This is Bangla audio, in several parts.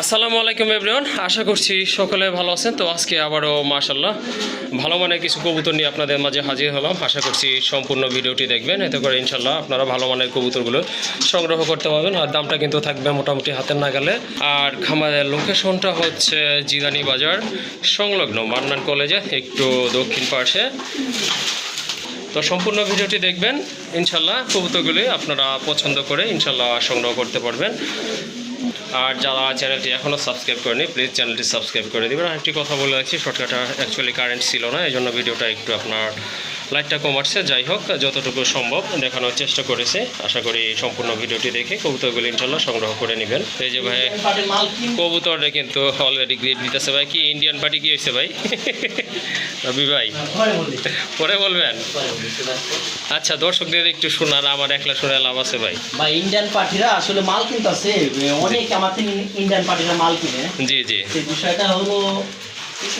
আসসালামু আলাইকুম এভরিওয়ান আশা করছি সকলে ভালো আছেন। তো আজকে আবারও মাশাল্লাহ ভালো মানের কিছু কবুতর নিয়ে আপনাদের মাঝে হাজির হলাম। আশা করছি সম্পূর্ণ ভিডিওটি দেখবেন। এতে করে ইনশাল্লাহ আপনারা ভালো মানের কবুতরগুলো সংগ্রহ করতে পারবেন। আর দামটা কিন্তু থাকবে মোটামুটি হাতের নাগালে। আর খামারের লোকেশনটা হচ্ছে জিদানি বাজার, সংলগ্ন মান্নান কলেজে একটু দক্ষিণ পাশে। তো সম্পূর্ণ ভিডিওটি দেখবেন। ইনশাল্লাহ কবুতরগুলি আপনারা পছন্দ করে ইনশাল্লাহ সংগ্রহ করতে পারবেন। আর যারা চ্যানেলটি এখনও সাবস্ক্রাইব করেনি প্লিজ চ্যানেলটি সাবস্ক্রাইব করে দেবেন। আর একটি কথা বলে রাখছি শর্টকাটটা অ্যাকচুয়ালি কারেন্ট ছিল না এই জন্য ভিডিওটা একটু আপনার লাইটটা কমাচ্ছে যাই হোক যতটুকু সম্ভব দেখানোর চেষ্টা করেছে। আশা করি সম্পূর্ণ ভিডিওটি দেখে কবুতরগুলি ইনশাল্লাহ সংগ্রহ করে নেবেন। এই যে ভাই কবুতরে কিন্তু অলরেডি গ্রেড দিতেছে ভাই। কি ইন্ডিয়ান পার্টি কি হয়েছে ভাই? রবি ভাই পরে বলবেন। আচ্ছা দর্শকদের একটু শোনার আমার একলা শুনে লাভ আছে ভাই। বা ইন্ডিয়ান পার্টিরা আসলে মাল কিনতেছে। অনেক থেকে ইন্ডিয়ান পার্টিরা মাল কিনে। জি জি। বিষয়টা হলো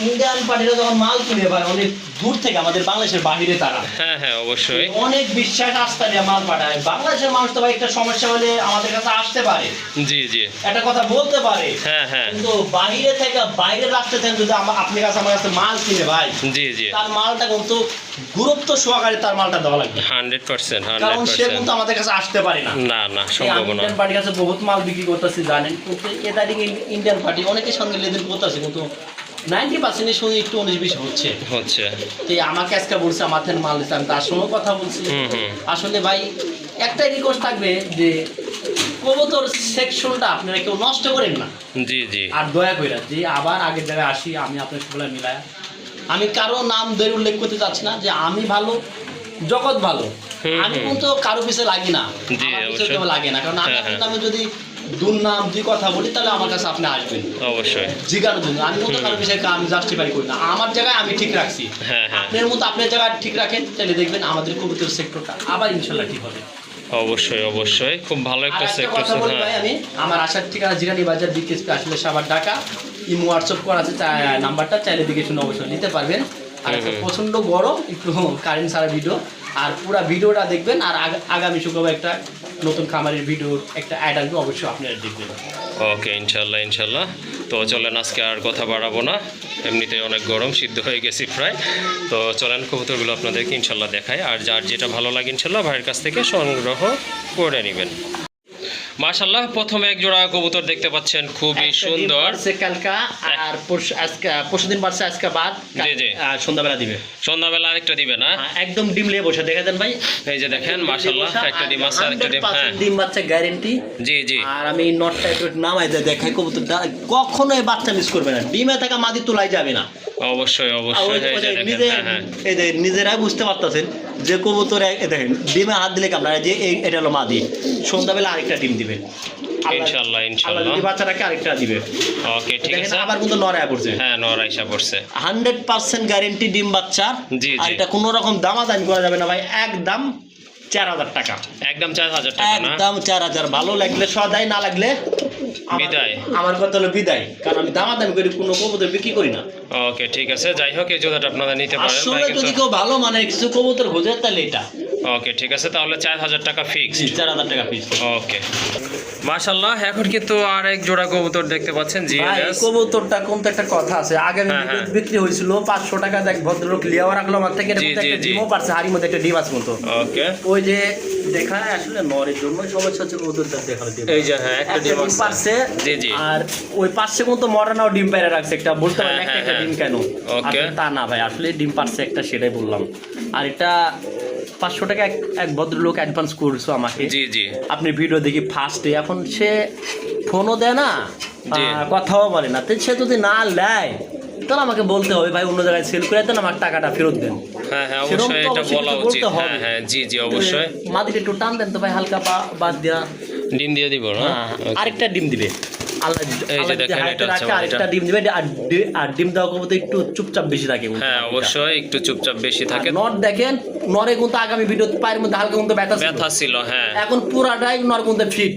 ইন্ডিয়ান পার্টিরা যখন মাল কিনে ভাই অনেক দূর থেকে আমাদের বাংলাদেশের বাহিরে তারা। হ্যাঁ হ্যাঁ অবশ্যই। অনেক বিশ্বাস আস্থা দিয়ে মাল পাঠায়। বাংলাদেশের মানুষ তো ভাই একটা সমস্যা হলে আমাদের কাছে আসতে পারে। জি জি। একটা কথা বলতে পারে। হ্যাঁ হ্যাঁ। কিন্তু বাইরে থেকে বাইরের রাষ্ট্র থেকে যদি আপনার কাছে আমার কাছে মাল কিনে ভাই জি জি। তার মালটা কিন্তু গুরুত্ব সহকারে তার মালটা দেওয়া লাগবে। হান্ড্রেড পার্সেন্ট কারণ সে কিন্তু আমাদের কাছে আসতে পারে না। না না সম্ভব না। ইন্ডিয়ান পার্টির কাছে বহুত মাল বিক্রি করতেছি জানেন। কিন্তু ইন্ডিয়ান পার্টি অনেকের সঙ্গে লেনদেন করতেছে কিন্তু নাইনটি পার্সেন্টের সঙ্গে একটু উনিশ বিশ হচ্ছে। হচ্ছে। তো আমাকে আজকে বলছে আমার মাল দিচ্ছে আমি তার সঙ্গে কথা বলছি। হুম, হুম। আসলে ভাই একটাই রিকোয়েস্ট থাকবে যে কবুতর সেকশনটা আপনারা কেউ নষ্ট করেন না। জি জি। আর দয়া করে যে আবার আগের জায়গায় আসি আমি আপনার সবাই মিলায়। আমি কারও নাম ধরে উল্লেখ করতে চাচ্ছি না যে আমি ভালো জগৎ ভালো। আমি কিন্তু কারও পিছে লাগি না। লাগে না। কারণ আমি হ্যাঁ, হ্যাঁ। নামে যদি দুর্নাম দুই কথা বলি তাহলে আমার কাছে আপনি আসবেন। অবশ্যই। জন্য আমি মতো কারও বিষয়ে আমি জাস্টিফাই করি না। আমার জায়গায় আমি ঠিক রাখছি। হ্যাঁ, হ্যাঁ। আপনার মতো আপনার জায়গায় ঠিক রাখেন তাহলে দেখবেন আমাদের কবিতার সেক্টরটা আবার ইনশাল্লাহ ঠিক হবে। অবশ্যই অবশ্যই। খুব ভালো একটা সেক্টর হ্যাঁ। আমি আমার আসার ঠিকানা জিরানি বাজার বিকেএসপি আসলে সাবার ঢাকা। ইমো হোয়াটসঅ্যাপ করা আছে নাম্বারটা চাইলে দিকে শুনে অবশ্যই নিতে পারবেন। আর। প্রচণ্ড গরম একটু কারেন্ট ছাড়া ভিডিও আর পুরো ভিডিওটা দেখবেন, আর আগামী শুক্রবার একটা নতুন খামারের ভিডিও একটা অ্যাড আসবে, অবশ্যই আপনারা দেখবেন। ওকে, ইনশাল্লাহ ইনশাল্লাহ। তো চলেন, আজকে আর কথা বাড়াবো না। এমনিতে অনেক গরম, সিদ্ধ হয়ে গেছি প্রায়। তো চলেন, কবুতরগুলো আপনাদেরকে ইনশাল্লাহ দেখায় আর যার যেটা ভালো লাগে ইনশাল্লাহ, ভাইয়ের কাছ থেকে সংগ্রহ করে নেবেন। মাশাল্লাহ প্রথমে এক জোড়া কবুতর দেখতে পাচ্ছেন খুবই সুন্দর। কালকা আর পরশু আজকে পরশু পারছে আজকে বাদ জি, জি। আর সন্ধ্যাবেলা দিবে। সন্ধ্যাবেলা আরেকটা দিবে না? হ্যাঁ, একদম ডিম লিয়ে বসে দেখা দেন ভাই। এই যে দেখেন মাশাল্লাহ একটা ডিম আছে আরেকটা ডিম হ্যাঁ। ডিম বাচ্চা গ্যারেন্টি জি জি। আর আমি নটটা একটু নামাই দেখাই কবুতরটা। কখনোই বাচ্চা মিস করবে না। ডিমে থাকা মাদি তোলাই যাবে না। অবশ্যই অবশ্যই। এই হ্যাঁ হ্যাঁ। নিজেরাই বুঝতে পারতেছেন যে কবুতর দেখেন ডিমে হাত দিলে আপনারা যে এটা হলো মাদি। সন্ধ্যাবেলা আরেকটা ডিম দিবে। বাচ্চাটাকে আরেকটা দিবে। ওকে ঠিক আছে। আবার কিন্তু নড়ায় পড়ছে। হ্যাঁ পড়ছে। গ্যারেন্টি ডিম বাচ্চা। জি, আর জি। এটা কোনো রকম দামাদামি করা যাবে না ভাই একদম চার হাজার টাকা। একদম চার হাজার টাকা একদম চার হাজার। ভালো লাগলে সদাই না লাগলে বিদায়। আমার কথা হলো বিদায়। কারণ আমি দামাদামি করি কোনো কবুতর বিক্রি করি না। ওকে ঠিক আছে। যাই হোক এই জুতাটা আপনারা নিতে পারেন। আসলে যদি কেউ ভালো মানে কিছু কবুতর খোঁজে তাহলে এটা। ওকে ঠিক আছে। তাহলে চার হাজার টাকা ফিক্স চার হাজার টাকা ফিক্স ওকে। মাশাল্লাহ এখন কিন্তু আর এক জোড়া কবুতর দেখতে পাচ্ছেন জি কবুতরটা কোন তো একটা কথা আছে। আগে হ্যাঁ, হ্যাঁ। বিক্রি হয়েছিল পাঁচশো টাকা দেখ ভদ্রলোক লিয়াও রাখল আমার থেকে। ডিমও পারছে হাড়ির মধ্যে একটা ডিম আছে মতো ওকে। ওই যে দেখায় আসলে নরের জন্য সমস্যা হচ্ছে কবুতরটা এই যে হ্যাঁ একটা ডিম পারছে জি, জি। আর ওই পাশে কিন্তু মরানাও ডিম পেরে রাখছে একটা বলতে পারেন হ্যাঁ, একটা ডিম কেন? ওকে। তা না ভাই আসলে ডিম পারছে একটা সেটাই বললাম। আর এটা পাঁচশো টাকা এক এক ভদ্রলোক অ্যাডভান্স করছ আমাকে। জি জি। আপনি ভিডিও দেখি ফার্স্টে এখন সে ফোনও দেয় না কথাও বলে না। তো সে যদি না নেয় তাহলে আমাকে বলতে হবে ভাই অন্য জায়গায় সেল করে দেন আমার টাকাটা ফেরত দেন। হ্যাঁ হ্যাঁ অবশ্যই এটা বলা উচিত। হ্যাঁ হ্যাঁ জি জি অবশ্যই। মাদিকে একটু টান দেন তো ভাই হালকা বাদ দেওয়া ডিম দিয়ে দিব না? হ্যাঁ, আরেকটা ডিম দিবে। আরেকটা ডিম দিবে আর ডি- ডিম দেওয়া করব একটু চুপচাপ বেশি থাকে হ্যাঁ অবশ্যই একটু চুপচাপ বেশি থাকে। নর দেখেন নরে কিন্তু আগামী ভিডিও পায়ের মধ্যে হালকা কিন্তু ব্যথা ব্যথা ছিল হ্যাঁ। এখন পুরাটাই নর কিন্তু ফিট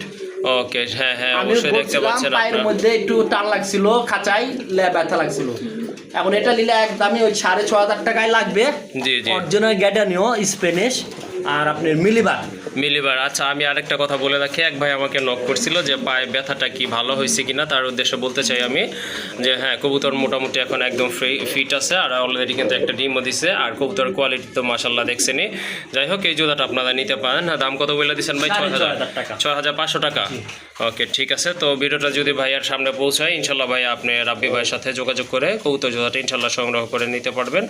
ওকে হ্যাঁ হ্যাঁ অবশ্যই দেখতে পাচ্ছেন পায়ের মধ্যে একটু টান লাগছিল খাঁচাই লে- ব্যথা লাগছিল। এখন এটা নিলে একদমই ওই সাড়ে ছ হাজার টাকায় লাগবে। অরিজিনাল গ্যাডানিও স্পেনিশ আর আপনার মিলিবার মিলিবার। আচ্ছা আমি আরেকটা কথা বলে রাখি। এক ভাই আমাকে নক করছিল যে পায়ে ব্যথাটা কি ভালো হয়েছে কিনা? তার উদ্দেশ্যে বলতে চাই আমি যে হ্যাঁ কবুতর মোটামুটি এখন একদম ফ্রি ফিট আছে আর অলরেডি কিন্তু একটা ডিমও দিছে আর কবুতর কোয়ালিটি তো মাসাল্লাহ দেখছেনই। যাই হোক এই জোড়াটা আপনারা নিতে পারেন। হ্যাঁ দাম কত বলে দিচ্ছেন ভাই? ছয় হাজার ছয় হাজার পাঁচশো টাকা? ওকে ঠিক আছে। তো ভিডিওটা যদি ভাইয়ার সামনে পৌঁছায় ইনশাল্লাহ ভাই আপনি রাব্বি ভাইয়ের সাথে যোগাযোগ করে কবুতর জোড়াটা ইনশাল্লাহ সংগ্রহ করে নিতে পারবেন।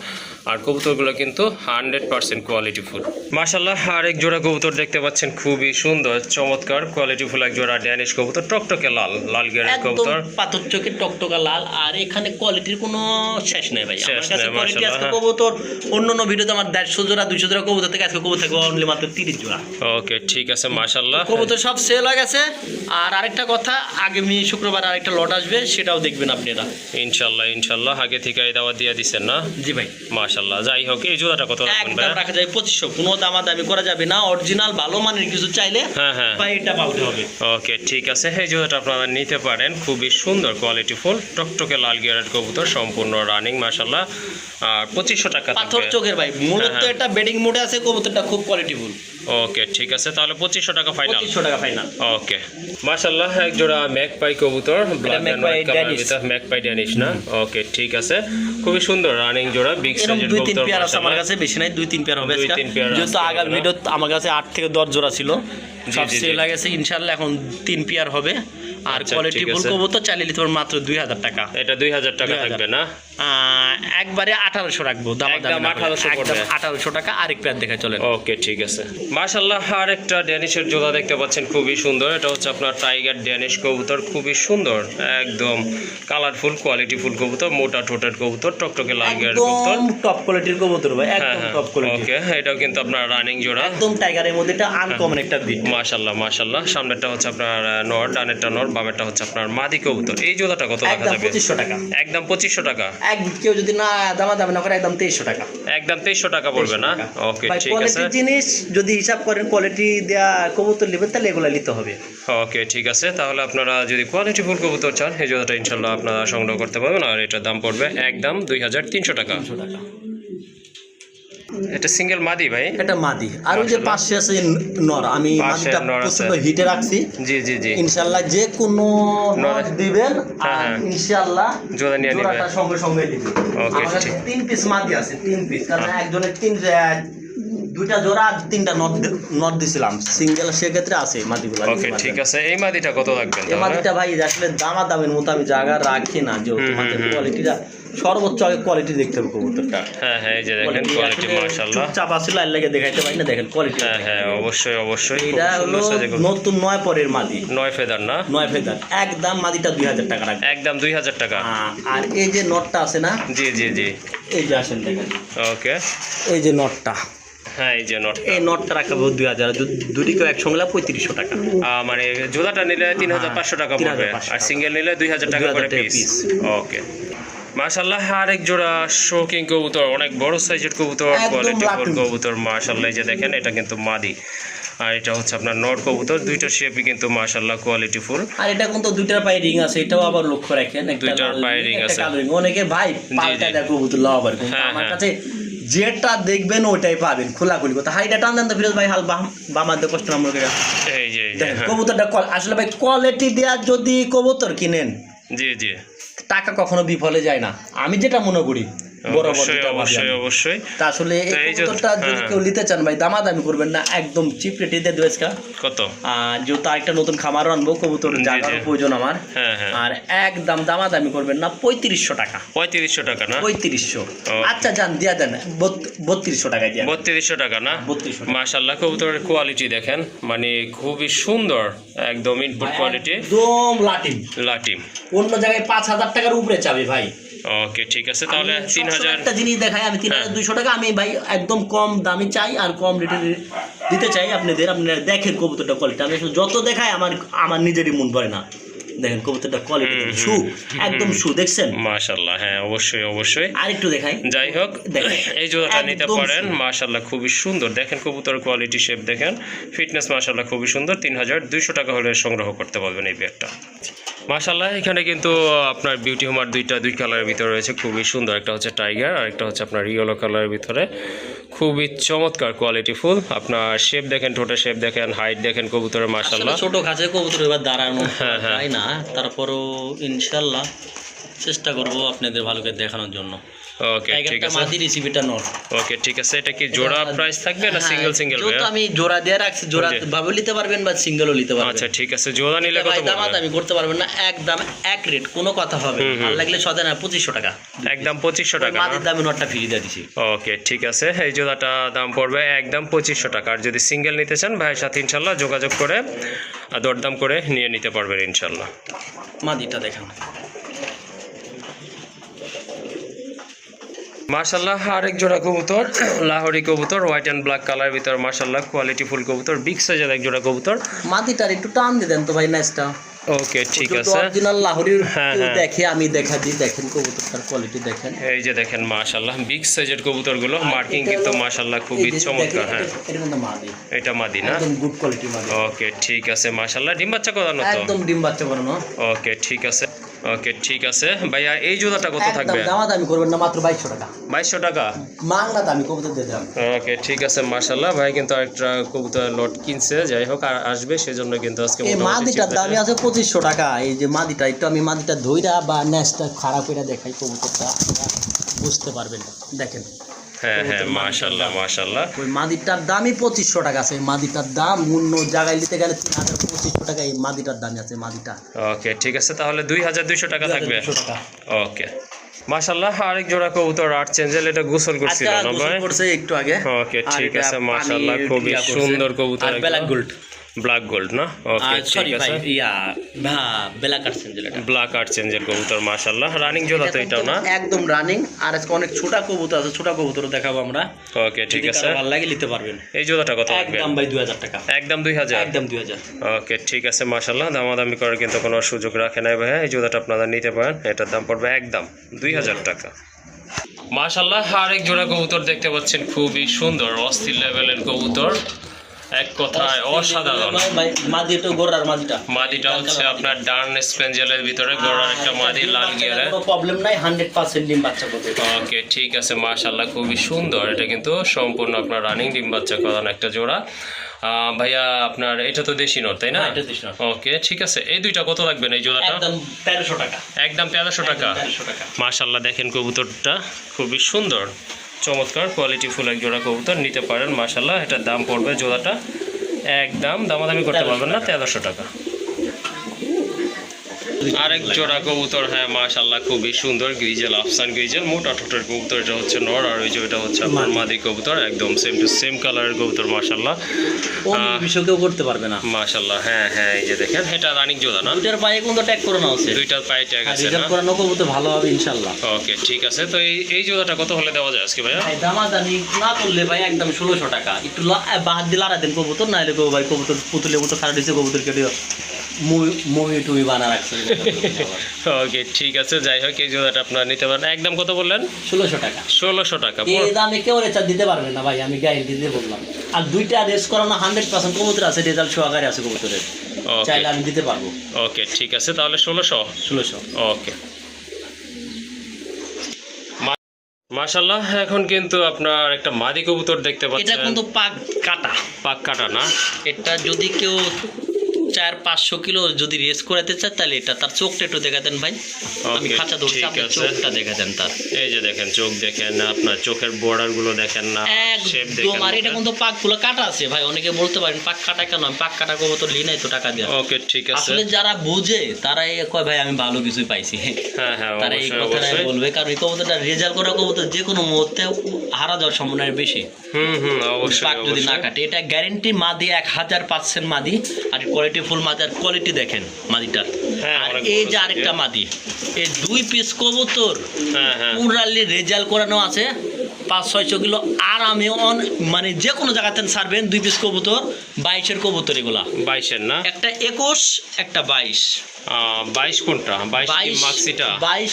আর কবুতরগুলো কিন্তু হান্ড্রেড পার্সেন্ট কোয়ালিটি ফুল মার্শাল্লাহ আর এক জোড়া কবুতর দেখতে পাচ্ছেন খুবই সুন্দর চমৎকার কোয়ালিটি ফুল এক জোড়া ড্যানিশ কবুতর টকটকে লাল লাল গেরের কবুতর। পাথর চোখের টকটকা লাল আর এখানে কোয়ালিটির কোনো শেষ নেই ভাই আমার কাছে কোয়ালিটি মাশাআল্লাহ, আজকে হ্যাঁ। কবুতর অন্য অন্য ভিডিওতে আমার দেড়শো জোড়া দুইশো জোড়া কবুতর থেকে আজকে কবুতর থাকবে অনলি মাত্র তিরিশ জোড়া। ওকে ঠিক আছে মার্শাল্লাহ কবুতর সব সেল হয়ে গেছে। আর আরেকটা কথা আগামী শুক্রবার আরেকটা লট আসবে সেটাও দেখবেন আপনারা। ইনশাল্লাহ ইনশাল্লাহ আগে থেকে এই দাওয়া দিয়ে দিচ্ছেন না? জি ভাই। মার্শাল্লাহ যাই হোক এই জোড়াটা কত রাখবেন একদম রাখা যায় পঁচিশশো। কোনো দামাদামি করা যাবে না অরিজিনাল ভালো মানের কিছু চাইলে হ্যাঁ হ্যাঁ। এটা হবে। ওকে ঠিক আছে। এই জোড়াটা আপনারা নিতে পারেন। খুবই সুন্দর কোয়ালিটি ফুল। টকটকে লাল গিয়ারের কবুতর সম্পূর্ণ রানিং মাসাল্লাহ আর পঁচিশশো টাকা পাথর চোখের ভাই মূলত হ্যাঁ, হ্যাঁ। এটা বেডিং মোডে আছে কবুতরটা খুব কোয়ালিটিফুল ওকে ঠিক আছে তাহলে পঁচিশশো টাকা ফাইনাল পঁচিশশো টাকা ফাইনাল ওকে মাশাল্লাহ এক জোড়া ম্যাকপাই কবুতর ম্যাকপাই ড্যানিশ না? ওকে ঠিক আছে। খুবই সুন্দর রানিং জোড়া বিগ সাইজের দুই তিন পেয়ার আছে আমার কাছে বেশি নাই দুই তিন পেয়ার হবে দুই। তিন পেয়ার যেহেতু আগামী ভিডিও আমার কাছে আট থেকে দশ জোড়া ছিল। সব। সেল গেছে ইনশাল্লাহ এখন তিন পেয়ার হবে। আর আচ্ছা, কোয়ালিটি ঠিক ফুল কবুতর চালিয়ে নিতে পারবেন মাত্র দুই হাজার টাকা। এটা দুই হাজার টাকা থাকবে না? একবারে আঠারোশো রাখব দাম একদম 1800 পড়বে। আঠারোশো টাকা আরেক পেয়ার দেখা চলে ওকে ঠিক আছে। মাশাল্লাহ আর একটা ড্যানিশের জোড়া দেখতে পাচ্ছেন খুবই সুন্দর। এটা হচ্ছে আপনার টাইগার ড্যানিশ কবুতর খুবই সুন্দর একদম কালারফুল কোয়ালিটি ফুল কবুতর মোটা ঠোঁটের কবুতর টকটকে লাল গিয়ারের কবুতর। একদম টপ কোয়ালিটির কবুতর ভাই হ্যাঁ একদম হ্যাঁ টপ কোয়ালিটি ওকে এটাও কিন্তু আপনার রানিং জোড়া। একদম টাইগারের মধ্যে এটা আনকমন একটা বিট মাশাল্লাহ মাশাল্লাহ সামনেরটা হচ্ছে আপনার নর ডানেরটা নর বামেরটা হচ্ছে আপনার মাদি কবুতর। এই জোড়াটা কত রাখা একদম যাবে পঁচিশশো টাকা। একদম পঁচিশশো টাকা। এক কেউ যদি না দামা দামে না করে একদম তেইশশো টাকা। একদম তেইশশো টাকা পড়বে না? ওকে ঠিক আছে। জিনিস যদি হিসাব করেন কোয়ালিটি দেওয়া কবুতর নেবেন তাহলে এগুলো নিতে হবে। ওকে ঠিক আছে। তাহলে আপনারা যদি কোয়ালিটি ফুল কবুতর চান এই জোড়াটা ইনশাল্লাহ আপনারা সংগ্রহ করতে পারবেন আর এটার দাম পড়বে একদম দুই হাজার তিনশো টাকা। এটা সিঙ্গেল মাদি ভাই? এটা মাদি। আর ওই যে পাশে আছে নর। আমি মাদিটা নর প্রচণ্ড হিটে রাখছি। জি জি জি। ইনশাল্লাহ যে কোনো নর নর- দিবেন হ্যাঁ, আর হ্যাঁ। ইনশাল্লাহ জোড়া নিয়ে নিবে। জোড়াটা সঙ্গে সঙ্গে দিবে Okay, আমার ঠিক। তিন পিস মাদি আছে তিন পিস কারণ একজনের তিন দুইটা জোড়া আর তিনটা নট নট দিছিলাম। সিঙ্গেল সেক্ষেত্রে আছে মাদিগুলো ওকে ঠিক আছে। এই মাদিটা কত রাখবেন এই মাটিটা ভাই আসলে দামা দামের মতো আমি জায়গা রাখি না যে হুম। কোয়ালিটিটা সর্বোচ্চ আগে কোয়ালিটি দেখতে হবে কবুতরটা। হ্যাঁ হ্যাঁ এই যে দেখেন কোয়ালিটি মাশাল্লাহ চুপচাপ আসলে আর লেগে দেখাইতে পারি না দেখেন কোয়ালিটি হ্যাঁ হ্যাঁ অবশ্যই অবশ্যই এটা হলো। নতুন নয় পরের মাদি। নয় ফেদার না? নয় ফেদার। একদম মাদিটা দুই হাজার টাকা রাখবে। একদম দুই হাজার টাকা। আর এই যে নটটা আছে না? জি জি জি। এই যে আসেন দেখেন। ওকে। এই যে নটটা। হ্যাঁ এই যে নোট এই নটটা রাখাবো দুই হাজার। দুটি কেউ একসঙ্গে পঁয়ত্রিশশো টাকা। মানে জোড়াটা নিলে তিন হাজার পাঁচশো টাকা পড়বে। আর সিঙ্গেল নিলে দুই হাজার টাকা করে পিস ওকে। মাশাল্লাহ আরেক জোড়া শোকিং কবুতর অনেক বড় সাইজের কবুতর কোয়ালিটি কবুতর মাশাল্লাহ যে দেখেন এটা কিন্তু মাদি। আর এটা হচ্ছে আপনার নর কবুতর দুইটা শেপই কিন্তু কোয়ালিটি ফুল আর এটা কিন্তু দুইটার পায়ে রিং আছে এটাও আবার লক্ষ্য রাখেন দুইটার পায়ে ring আছে। অনেকে ভাই পাল্টা দেখো বুতুল্লাহ আবার। কিন্তু হ্যাঁ, আমার হ্যাঁ। কাছে যেটা দেখবেন ওটাই পাবেন খোলাখুলি কথা। হাইটা টান দেন তো ফিরোজ ভাই হাল বামার কষ্ট নাম হ্যাঁ। কবুতরটা আসলে ভাই কোয়ালিটি দেওয়া যদি কবুতর কিনেন জি জি। টাকা কখনো বিফলে যায় না। আমি যেটা মনে করি অবশ্যই অবশ্যই আসলে এই কবুতরটা যদি হ্যাঁ। কেউ নিতে চান ভাই দামাদামি করবেন না একদম চিপ রেটে দিয়ে দেবে কত? আর যেহেতু আরেকটা নতুন খামারও আনব কবুতর প্রয়োজন আমার। হ্যাঁ হ্যাঁ। আর একদম দামাদামি করবেন না পঁয়ত্রিশশো টাকা। পঁয়ত্রিশশো টাকা না? পঁয়ত্রিশশো। আচ্ছা যান দিয়া দেন। বত্রিশশো টাকায় দিয়া। বত্রিশশো টাকা না? বত্রিশশো মাশাল্লাহ কবুতরের কোয়ালিটি দেখেন। মানে খুবই সুন্দর একদম ইনপুট কোয়ালিটি একদম লাটিম। লাটিম। অন্য জায়গায় পাঁচ হাজার টাকার উপরে চাবে ভাই। ওকে ঠিক আছে তাহলে তিন হাজার একটা জিনিস দেখাই আমি তিন হাজার হ্যাঁ। দুইশো টাকা আমি ভাই একদম কম দামি চাই আর কম রেটে দিতে চাই আপনাদের আপনারা দেখেন কবুতরটা কোয়ালিটি আমি যত দেখাই আমার আমার নিজেরই মন পড়ে না। দেখেন কবুতরটা কোয়ালিটি শু একদম শু দেখছেন? মাশাল্লাহ হ্যাঁ অবশ্যই অবশ্যই। আর একটু দেখাই। যাই হোক দেখেন। এই জোড়াটা নিতে পারেন। মাশাল্লাহ খুবই সুন্দর। দেখেন কবুতর কোয়ালিটি শেপ দেখেন। ফিটনেস মাশাল্লাহ খুবই সুন্দর। তিন হাজার দুইশো টাকা হলে সংগ্রহ করতে পারবেন এই পেয়ারটা মাশাল্লাহ এখানে কিন্তু আপনার বিউটি হোমার দুইটা দুই কালারের ভিতরে রয়েছে খুবই সুন্দর। একটা হচ্ছে টাইগার আর একটা হচ্ছে আপনার ইয়েলো কালারের ভিতরে। খুবই চমৎকার কোয়ালিটি ফুল। আপনার শেপ দেখেন ঠোঁটে শেপ দেখেন হাইট দেখেন কবুতরের মাশাল্লাহ ছোট খাঁচে কবুতর এবার দাঁড়ানো হ্যাঁ, হ্যাঁ। না। তারপরও ইনশাল্লাহ চেষ্টা করব আপনাদের ভালোকে দেখানোর জন্য। ওকে ঠিক আছে। মাদি রেসিপিটা নট ওকে ঠিক আছে এটা কি জোড়া প্রাইস থাকবে না সিঙ্গেল সিঙ্গেল যেহেতু আমি জোড়া দিয়ে রাখছি জোড়া ভাবে নিতে পারবেন বা সিঙ্গেলও নিতে পারবেন। আচ্ছা ঠিক আছে জোড়া নিলে কত ভাই দামাত আমি করতে পারবেন না একদম এক রেট কোনো কথা হবে। ভালো লাগলে সদা না পঁচিশশো টাকা। একদম পঁচিশশো টাকা না? মাদির দামে নটটা ফ্রি দিয়ে দিছি। ওকে ঠিক আছে এই জোড়াটা দাম পড়বে একদম পঁচিশশো টাকা। আর যদি সিঙ্গেল নিতে চান ভাইয়ের সাথে ইনশাল্লাহ যোগাযোগ করে আর দরদাম করে নিয়ে নিতে পারবেন ইনশাল্লাহ। মাদিটা দেখান। মার্শাল্লাহ আরেক জোড়া কবুতর লাহোরি কবুতর হোয়াইট অ্যান্ড ব্ল্যাক কালার ভিতর মার্শাল্লাহ কোয়ালিটি ফুল কবুতর বিগ সাইজের এক জোড়া কবুতর। মাদিটার একটু টান দিয়ে দেন তো ভাই নাইসটা ওকে ঠিক আছে। অরিজিনাল লাহোরির হ্যাঁ, হ্যাঁ। দেখে আমি দেখা দিই দেখেন কবুতরটার কোয়ালিটি দেখেন। এই যে দেখেন মাশাল্লাহ বিগ সাইজের কবুতরগুলো মার্কিং কিন্তু এই খুবই চমৎকার হ্যাঁ। এটা- মাদি। এটা মাদি না? একদম গুড কোয়ালিটি মাদি। ওকে ঠিক আছে মাশাল্লাহ ডিম বাচ্চা করানো তো? একদম ডিম বাচ্চা বানানো ওকে ঠিক আছে। ওকে ঠিক আছে। ভাইয়া এই জোড়াটা কত থাকবে? দামা দামি করবেন না মাত্র 2200 টাকা। 2200 টাকা? মাংনা দামি কবুতর দিয়ে দিলাম ওকে ঠিক আছে মাশাআল্লাহ। ভাই কিন্তু আরেকটা কবুতর লট কিনছে যাই হোক আর আসবে সেজন্য কিন্তু আজকে এই মাদিটার দামি আছে 2500 টাকা। এই যে মাদিটা একটু আমি মাদিটা ধইরা বা নেস্টটা খারাপ করে দেখাই কবুতরটা। বুঝতে পারবেন। দেখেন। হ্যাঁ হ্যাঁ মাশাল্লাহ মাশাল্লাহ ওই মাদিটার দামই পঁচিশশো টাকা আছে এই মাদিটার দাম অন্য জায়গায় নিতে গেলে তিন হাজার পঁচিশশো টাকা এই মাদিটার দামই আছে মাদিটা। ওকে ঠিক আছে তাহলে দুই হাজার দুইশো টাকা থাকবে। ওকে। আরেক জোড়া কবুতর আট চেঞ্জেল এটা গোসল করছিল না ভাই? করছে একটু আগে। ওকে ঠিক আছে খুবই সুন্দর কবুতর আর ব্ল্যাক গোল্ড। ব্ল্যাক গোল্ড না সরি ভাই ইয়া ব্ল্যাক আর্টসেন যেটা ব্ল্যাক আর্ট চেঞ্জের কবুতর মাশাল্লাহ রানিং জোড়া তো এটাও না? একদম রানিং আর আজকে অনেক ছোট কবুতর আছে ছোট কবুতর দেখাবো আমরা। ওকে ঠিক আছে। ভালো লাগে নিতে পারবেন। এই জোড়াটা কত লাগবে? একদম ভাই দুই হাজার টাকা। একদম দুই হাজার? একদম দুই হাজার। ওকে ঠিক আছে মাশাল্লাহ দামাদামি করার কিন্তু কোনো সুযোগ রাখে নাই ভাই এই জোড়াটা আপনারা নিতে পারেন। এটার দাম পড়বে একদম দুই হাজার টাকা। মাশাল্লাহ আরেক জোড়া কবুতর দেখতে পাচ্ছেন। খুবই সুন্দর অস্থির লেভেলের কবুতর। এক কথায় অসাধারণ। ভাই, ভাই মাদি তো গোড়ার মাদিটা। মাদিটা হচ্ছে আপনার ডার্ন স্পেঞ্জেলের ভিতরে গোড়ার একটা মাদি লাল গিয়ারে। প্রবলেম নাই হান্ড্রেড পার্সেন্ট ডিম বাচ্চা করবে। ওকে ঠিক আছে মাশাল্লাহ খুবই সুন্দর। এটা কিন্তু সম্পূর্ণ আপনার রানিং ডিম বাচ্চা করানো একটা জোড়া। ভাইয়া আপনার এটা তো দেশি নট তাই না? হ্যাঁ। ওকে ঠিক আছে এই দুইটা কত লাগবে এই জোড়াটা? একদম তেরোশো টাকা। একদম তেরোশো টাকা। তেরোশো টাকা। মাশাল্লাহ দেখেন কবুতরটা খুবই সুন্দর। চমৎকার কোয়ালিটি ফুল এক জোড়া কবুতর নিতে পারেন মাশাল্লাহ এটার দাম পড়বে জোড়াটা একদম দামাদামি করতে পারবেন না তেরোশো টাকা। আরেক জোড়া কবুতর হ্যাঁ মাশাল্লাহ খুবই সুন্দর গ্রিজেল আফসান গ্রিজেল মোটা ঠোঁটের কবুতর এটা হচ্ছে নর আর ওই যে ওইটা হচ্ছে আপনার মাদি। কবুতর একদম সেম টু সেম কালারের কবুতর মাশাল্লাহ বিষয় কেউ করতে পারবে না। মাশাল্লাহ হ্যাঁ হ্যাঁ এই যে দেখেন এটা রানিং জোড়া না? দুইটার পায়ে কিন্তু ট্যাগ করানো আছে। দুইটার পায়ে ট্যাগ আছে না? করানো কবুতর ভালো হবে ইনশাল্লাহ ওকে ঠিক আছে তো এই এই জোড়াটা কত হলে দেওয়া যায় আজকে ভাইয়া? ভাই দামাদামি না করলে ভাই একদম ষোলোশো টাকা। একটু বাদ লাড়া দেন কবুতর না হলে ভাই কবুতর পুতুলের মতো খারাপ দিচ্ছে কবুতর কেটে মুভি মুভি টুভি বানা ওকে ঠিক আছে যাই হোক এই জোড়াটা আপনারা নিতে পারেন। একদম কত বললেন? ষোলোশো টাকা। ষোলোশো টাকা এই দামে কেউ রেচার দিতে পারবে না ভাই আমি গ্যারেন্টি দিয়ে বললাম। আর দুইটা রেস করানো হান্ড্রেড পার্সেন্ট কবুতর আছে রেজাল্ট সহকারে আছে কবুতরের। ওকে চাইলে আমি দিতে পারব। ওকে ঠিক আছে তাহলে ষোলোশো। ষোলোশো। ওকে মাশাল্লাহ এখন কিন্তু আপনার একটা মাদি কবুতর দেখতে এটা পাচ্ছেন। কিন্তু পাক কাটা পাক কাটা না? এটা যদি কেউ চার পাঁচশো কিলো যদি রেস করাতে চায় তাহলে এটা তার চোখটা একটু দেখা দেন ভাই। আমি খাঁচা ধরছি ঠিক আপনি আছে। চোখটা দেখা দেন তার। এই যে দেখেন চোখ দেখেন আপনার চোখের বর্ডারগুলো দেখেন না শেপ দেখেন আর এটা কিন্তু পাকগুলো কাটা আছে ভাই অনেকে বলতে পারেন পাক কাটা কেন? পাক কাটা করব তো লি নাই তো টাকা দেওয়া ওকে ঠিক আছে। আসলে যারা বুঝে তারা কয় ভাই আমি ভালো কিছুই পাইছি। হ্যাঁ হ্যাঁ তারা এই কথাটাই বলবে কারণ এই কবুতরটা রেজাল্ট করা কবুতর যে কোনো মুহূর্তে হারা যাওয়ার সম্ভাবনা বেশি। পাক যদি না কাটে এটা গ্যারেন্টি মাদি এক হাজার পার্সেন্ট মাদি আর কোয়ালিটি ফুল মাদি আর কোয়ালিটি দেখেন মাদিটার। হ্যাঁ, আর এই যে আরেকটা মাদি এই দুই পিস কবুতর হ্যাঁ হ্যাঁ। পুরালি রেজাল্ট করানো আছে পাঁচ ছয়শো কিলো আরামে অন মানে যে কোনো জায়গাতে ছাড়বেন দুই পিস কবুতর বাইশের কবুতর এগুলা। বাইশের না? একটা একুশ একটা বাইশ। বাইশ কোনটা? বাইশ কি বাইশ মাক্সিটা বাইশ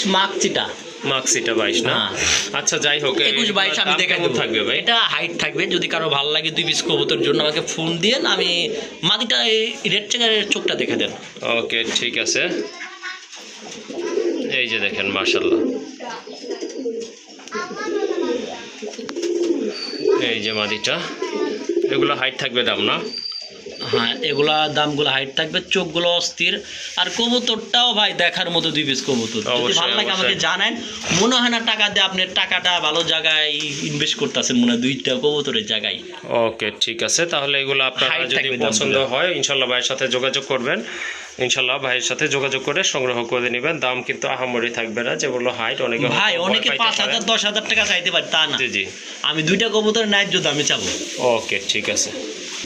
মার্কচিটা বাইশ না? হ্যাঁ। আচ্ছা যাই হোক একুশ বাইশ আমি কেমন থাকবে ভাই? এটা হাইট থাকবে। যদি কারও ভালো লাগে দুই পিস কবুতর জন্য আমাকে ফোন দিয়ে আমি মাদিটা এই রেড চেকারের চোখটা দেখে দেন। ওকে ঠিক আছে। এই যে দেখেন মার্শাল্লাহ এই যে মাদিটা এগুলো হাইট থাকবে দাম না? হ্যাঁ এগুলা দামগুলো হাইট থাকবে চোখগুলো অস্থির। আর কবুতরটাও ভাই দেখার মতো দুই পিস কবুতর। যদি ভালো লাগে আমাকে জানেন মনে হয় না টাকা দিয়ে আপনি টাকাটা ভালো জায়গায় ইনভেস্ট করতেছেন মনে হয় দুইটা কবুতরের জায়গায়। ওকে ঠিক আছে। তাহলে এগুলো আপনারা যদি পছন্দ হয় ইনশাল্লাহ ভাইয়ের সাথে যোগাযোগ করবেন। ইনশাল্লাহ ভাইয়ের সাথে যোগাযোগ করে সংগ্রহ করে নেবেন। দাম কিন্তু আহামরি থাকবে না যেগুলো হাইট অনেকে ভাই অনেকে পাঁচ হাজার দশ হাজার টাকা চাইতে পারি তা না। জি জি। আমি দুইটা কবুতরের ন্যায্য দামে চাবো। ওকে ঠিক আছে।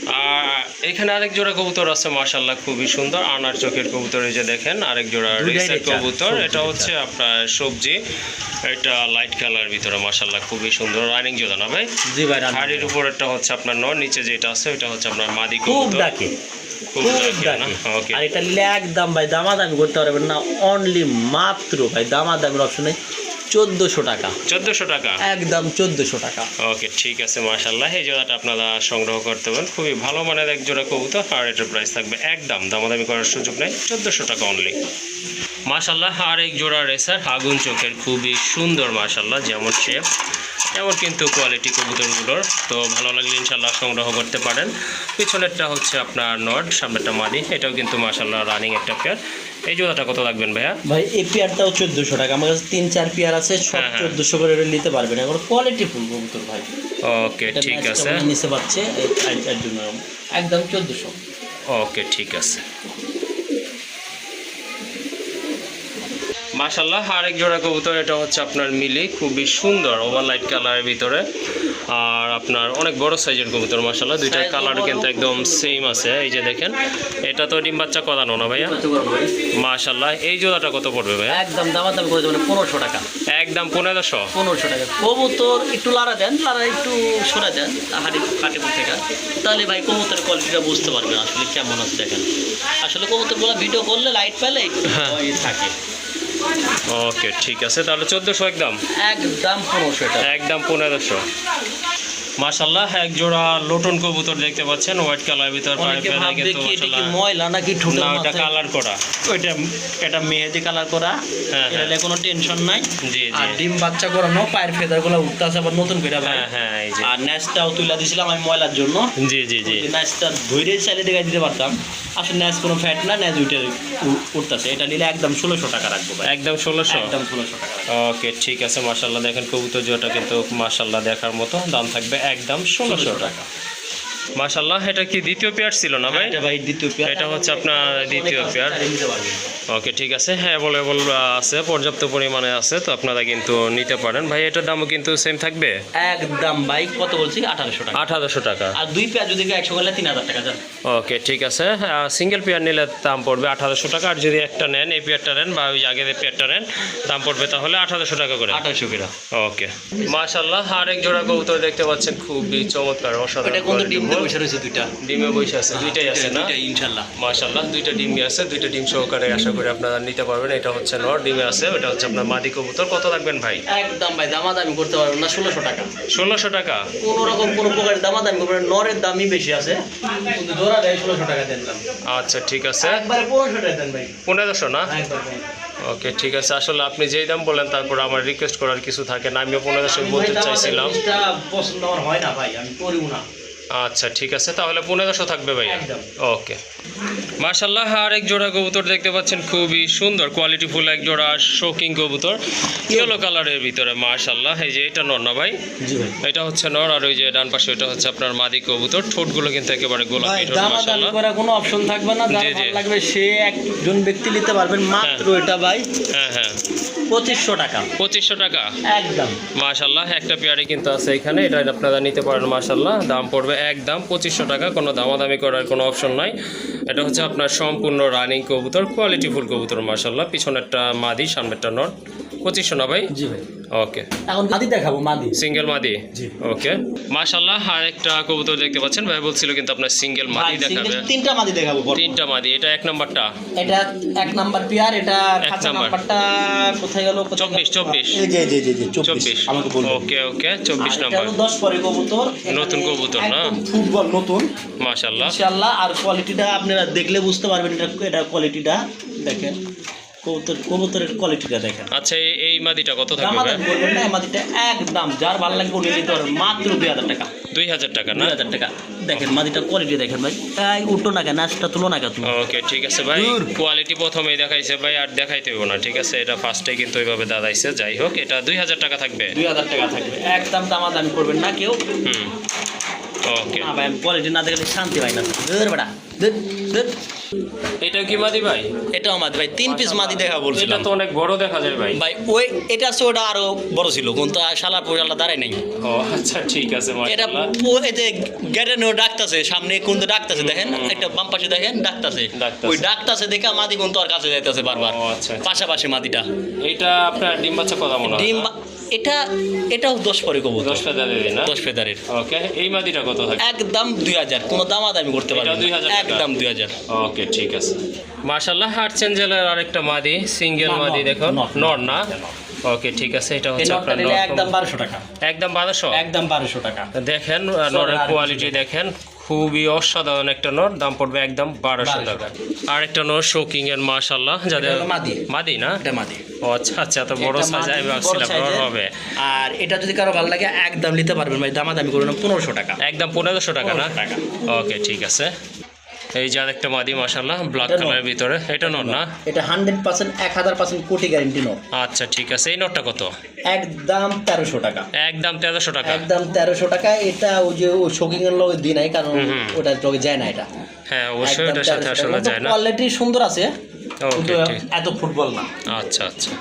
আর এখানে আরেক জোড়া কবুতর আছে মার্শাল্লাহ খুবই সুন্দর। আনার চোখের কবুতর এই যে দেখেন আরেক জোড়া দুইটাই কবুতর। এটা হচ্ছে আপনার সবজি এটা লাইট কালার ভিতরে মার্শাল্লাহ খুবই সুন্দর। রানিং জোড়া না ভাই? জি ভাই হাড়ির উপরেরটা হচ্ছে আপনার নর নিচে যেটা আছে ওটা হচ্ছে আপনার মাদি কবুতর। আর এটা একদম ভাই দামাদামি করতে পারবেন না অনলি মাত্র ভাই দামাদামির অপশন নেই। চোদ্দোশো টাকা। চোদ্দোশো টাকা? একদম চোদ্দোশো টাকা। ওকে ঠিক আছে মার্শাল্লাহ এই জোড়াটা আপনারা সংগ্রহ করতে পারেন। খুবই ভালো মানের এক জোড়া কবুতর আর এটার প্রাইস থাকবে একদম দামাদামি করার সুযোগ নেই চোদ্দোশো টাকা অনলি মার্শাল্লাহ আর এক জোড়া রেসার আগুন চোখের খুবই সুন্দর মাসাল্লাহ যেমন শেপ তেমন কিন্তু কোয়ালিটি কবুতরগুলোর? তো ভালো লাগলে ইনশাল্লাহ সংগ্রহ করতে পারেন। পিছনেরটা হচ্ছে আপনার নট সামনেরটা মাদি এটাও কিন্তু মার্শাল্লাহ রানিং একটা পেয়ার এই জোড়াটা কত লাগবেন ভাইয়া? ভাই এই পেয়ারটাও চোদ্দোশো টাকা। আমার কাছে তিন চার পেয়ার আছে সব হ্যাঁ, হ্যাঁ। চোদ্দোশো করে নিতে পারবেন। এখন কোয়ালিটি ফুল কবুতর ভাই। ওকে ঠিক আছে। নিতে জন্য একদম চোদ্দোশো। ওকে ঠিক আছে। মাশাল্লাহ আরেক জোড়া কবুতর এটা হচ্ছে আপনার মিলি খুবই সুন্দর ওভার লাইট কালারের ভিতরে। আর আপনার অনেক বড় সাইজের কবুতর মাশাল্লাহ দুইটার কালার কিন্তু একদম সেম আছে। এই যে দেখেন এটা তো ডিম বাচ্চা করানো না ভাইয়া? মাশাল্লাহ এই জোড়াটা কত পড়বে ভাইয়া? একদম দামাদামি করে দেবেন পনেরোশো টাকা। একদম পনেরোশো? পনেরোশো টাকা। কবুতর একটু লাড়া দেন লাড়া একটু সরা দেন হাড়ি কাটে থেকে তাহলে ভাই কবুতরের কোয়ালিটিটা বুঝতে পারবেন আসলে কেমন আছে দেখেন। আসলে কবুতরগুলো ভিডিও করলে লাইট পেলে হ্যাঁ। থাকে। ওকে ঠিক আছে। তাহলে চোদ্দোশো একদম? একদম পনেরোশো একদম পনেরোশো। এক জোড়া লোটন কবুতর দেখতে পাচ্ছেন হোয়াইট কালার ভিতর অনেকে ভাববে কি এটা কি ময়লা নাকি ঠোঁটের কালার করা। ওইটা এটা মেহেদি কালার করা। হ্যাঁ, এটা কোনো টেনশন নাই। জি আর জি ডিম বাচ্চা করানো পায়ের ফেদারগুলো উঠতে আছে আবার নতুন করে ভাই। হ্যাঁ হ্যাঁ এই যে। আর দিয়েছিলাম আমি ময়লার জন্য। জি জি জি। ন্যাসটা ধৈর্য চাইলে দেখাই দিতে পারতাম। আসলে ন্যাস কোনো ফ্যাট না ন্যাস উঠে উঠতেছে। এটা নিলে একদম ষোলোশো টাকা রাখব ভাই। একদম ষোলোশো? একদম ষোলোশো টাকা ওকে ঠিক আছে মাশাল্লাহ দেখেন কবুতর জোড়াটা কিন্তু মাশাল্লাহ দেখার মতো। দাম থাকবে একদম ষোলোশো টাকা। মাশাল্লাহ এটা কি দ্বিতীয় পেয়ার ছিল না ভাই? এটা ভাই দ্বিতীয় পেয়ার এটা হচ্ছে আপনার দ্বিতীয় পেয়ার ওকে ঠিক আছে। হ্যাঁ অ্যাভেলেবল আছে পর্যাপ্ত পরিমাণে আছে তো আপনারা কিন্তু নিতে পারেন। ভাই এটার দামও কিন্তু সেম থাকবে? একদম ভাই কত বলছি? আঠারোশো টাকা। আট হাজারশো টাকা। আর দুই পেয়ার যদি একশো করলে তিন হাজার টাকা ওকে ঠিক আছে। সিঙ্গেল পেয়ার নিলে দাম পড়বে আট হাজারশো টাকা। আর যদি একটা নেন এই পেয়ারটা নেন বা ওই আগের পেয়ারটা নেন দাম পড়বে তাহলে আট হাজারশো টাকা করে। আঠারোশো কিলো ওকে মাশাল্লাহ আরেক জোড়া কবুতর দেখতে পাচ্ছেন। খুবই চমৎকার অসাধারণ। বসে রয়েছে দুইটা। ডিমে বসে আছে দুইটাই আছে না? ইনশাল্লাহ। মাশাল্লাহ দুইটা ডিমই আছে দুইটা ডিম সহকারে আশা করি আপনারা নিতে পারবেন। এটা হচ্ছে নর ডিমে আছে ওটা হচ্ছে আপনার মাদি কবুতর। কত রাখবেন ভাই? একদম ভাই দামাদামি করতে পারবেন না ষোলোশো টাকা। ষোলোশো টাকা? কোনো রকম কোনো প্রকারের দামাদামি করবেন নরের দামই বেশি আছে। জোড়া দেয় ষোলোশো টাকা দেন আচ্ছা ঠিক আছে। একবারে পনেরোশো টাকা দেন ভাই। পনেরোশো না? ওকে ঠিক আছে। আসলে আপনি যেই দাম বললেন তারপর আমার রিকোয়েস্ট করার কিছু থাকে না। আমিও পনেরোশো বলতে চাইছিলাম। পছন্দ আমার হয় না ভাই আমি করিও না। আচ্ছা ঠিক আছে। তাহলে পনেরোশো থাকবে ভাইয়া? ওকে। মার্শাল্লাহ আর এক জোড়া কবুতর দেখতে পাচ্ছেন খুবই সুন্দর কোয়ালিটি ফুল এক জোড়া শোকিং কবুতর। ইয়েলো কালারের ভিতরে মার্শাল্লাহ এই যে এটা নর না ভাই? এটা হচ্ছে নর আর ওই যে ডান পাশে ওটা হচ্ছে আপনার মাদি কবুতর। ঠোঁটগুলো কিন্তু একেবারে গোলাপি মার্শাল্লাহ করার কোনো অপশন থাকবে না যার। ভালো লাগবে সে একজন ব্যক্তি নিতে পারবেন মাত্র এটা ভাই হ্যাঁ হ্যাঁ। পঁচিশশো টাকা। পঁচিশশো টাকা? একদম। মাশাল্লাহ একটা পেয়ারে কিন্তু আছে এখানে এটা আপনারা নিতে পারেন মাশাল্লাহ দাম পড়বে একদম পঁচিশশো টাকা কোনো দামাদামি করার কোনো অপশন নাই। এটা হচ্ছে আপনার সম্পূর্ণ রানিং কবুতর কোয়ালিটি ফুল কবুতর মাশাল্লাহ পিছনেরটা মাদি একটা নট। পঁচিশশো না ভাই? জি ভাই। ওকে। এখন মাদি দেখাবো মাদি। সিঙ্গেল মাদি? জি। ওকে। মাশাল্লাহ আর একটা কবুতর দেখতে পাচ্ছেন ভাই বলছিল কিন্তু আপনার সিঙ্গেল মাদি দেখাবে। তিনটা মাদি দেখাবো তিনটা মাদি এটা এক নাম্বারটা? এটা এক নাম্বার পেয়ার এটা এক নাম্বারটা কোথায় গেল চব্বিশ? চব্বিশ। আমাকে বলুন। ওকে ওকে চব্বিশ আর এটা নাম্বার। হলো দশ পরে কবুতর। নতুন কবুতর না? ফুটবল নতুন। মাশাল্লাহ ইনশাআল্লাহ আর কোয়ালিটিটা আপনারা দেখলে বুঝতে পারবেন এটা এটা কোয়ালিটিটা দেখেন। কবুতর কবুতরের কোয়ালিটিটা দেখেন। আচ্ছা এই- মাদিটা কত থাকবে ভাই? করবেন না মাদিটা একদম যার ভালো লাগবে উনি নিতে পারবেন মাত্র দুই হাজার টাকা। দুই হাজার টাকা না? দুই হাজার টাকা। দেখেন মাদিটা কোয়ালিটি দেখেন ভাই। এই উঠো না কেন নাচটা তুলো না কেন ওকে ঠিক আছে ভাই। কোয়ালিটি প্রথমেই দেখাইছে ভাই আর দেখাইতে হইব না ঠিক আছে? এটা ফার্স্টে কিন্তু ওইভাবে দাদাইছে যাই হোক এটা দুই হাজার টাকা থাকবে। দুই হাজার টাকা থাকবে। একদম দামাদামি করবেন না কেউ। হুম। ওকে। না ভাই কোয়ালিটি না দেখলে শান্তি পাই না। ধর বেড়া ধর ধর এটা কি মাদি ভাই? এটাও মাদি ভাই তিন পিস মাদি দেখা এটা তো অনেক বড় দেখা যায় ভাই। ভাই ওই এটা আছে ওটা আরও বড় ছিল কিন্তু শালা দাঁড়ায় নাই। ও আচ্ছা ঠিক আছে এটা ডাকতাছে সামনে কোন ডাকতাছে দেখেন? একটা বাম পাশে দেখেন ডাকতাছে। ওই ডাকতাছে দেখে মাদি কোন তোর কাছে যাইতাছে বারবার। ও, আচ্ছা, আচ্ছা। পাশাপাশি মাদিটা। এটা আপনার ডিম বাচ্চা কথা মনে হয় ডিম এটা এটাও দশ পরে কবুতর। দশ না? দশ ফেদারের ওকে এই মাদিটা কত থাকে একদম দুই হাজার। কোনো দামাদামি করতে পারবে এটাও 2000 টাকা? একদম দুই হাজার। ওকে ঠিক আছে। মাশাল্লাহ হার্ট চেঞ্জেলের আরেকটা মাদি সিঙ্গেল মাদি দেখুন। নর, না? ওকে ঠিক আছে এটা হচ্ছে আপনার একদম বারোশো টাকা। একদম বারোশো? একদম বারোশো টাকা। দেখেন নরের কোয়ালিটি দেখেন। খুবই অসাধারণ একটা নর দাম পড়বে একদম বারোশো টাকা। আর একটা নর শোকিং এর মাশাল্লাহ যাদের মাদি। না? মাদি। ও আচ্ছা আচ্ছা তো বড় বড় ভাবছিলাম নর হবে। আর এটা যদি কারও ভালো লাগে একদম নিতে পারবেন ভাই দামাদামি করুন পনেরোশো টাকা। একদম পনেরোশো টাকা না? টাকা। ওকে ঠিক আছে। এই যে আরেকটা মাদি মাশাল্লাহ ব্ল্যাক কালারের ভিতরে। এটা নর না? এটা হান্ড্রেড পার্সেন্ট এক হাজার পার্সেন্ট কোটি গ্যারেন্টি নো আচ্ছা ঠিক আছে। এই নটটা কত? একদম তেরোশো টাকা। একদম তেরোশো টাকা। একদম তেরোশো টাকা এটা ওই যে শোকিং এর লগে দিই নাই কারণ হুম। লগে যায় না এটা। হ্যাঁ অবশ্যই এটার সাথে আসলে যায় না। কোয়ালিটি সুন্দর আছে কিন্তু এত ফুটবল না। আচ্ছা আচ্ছা।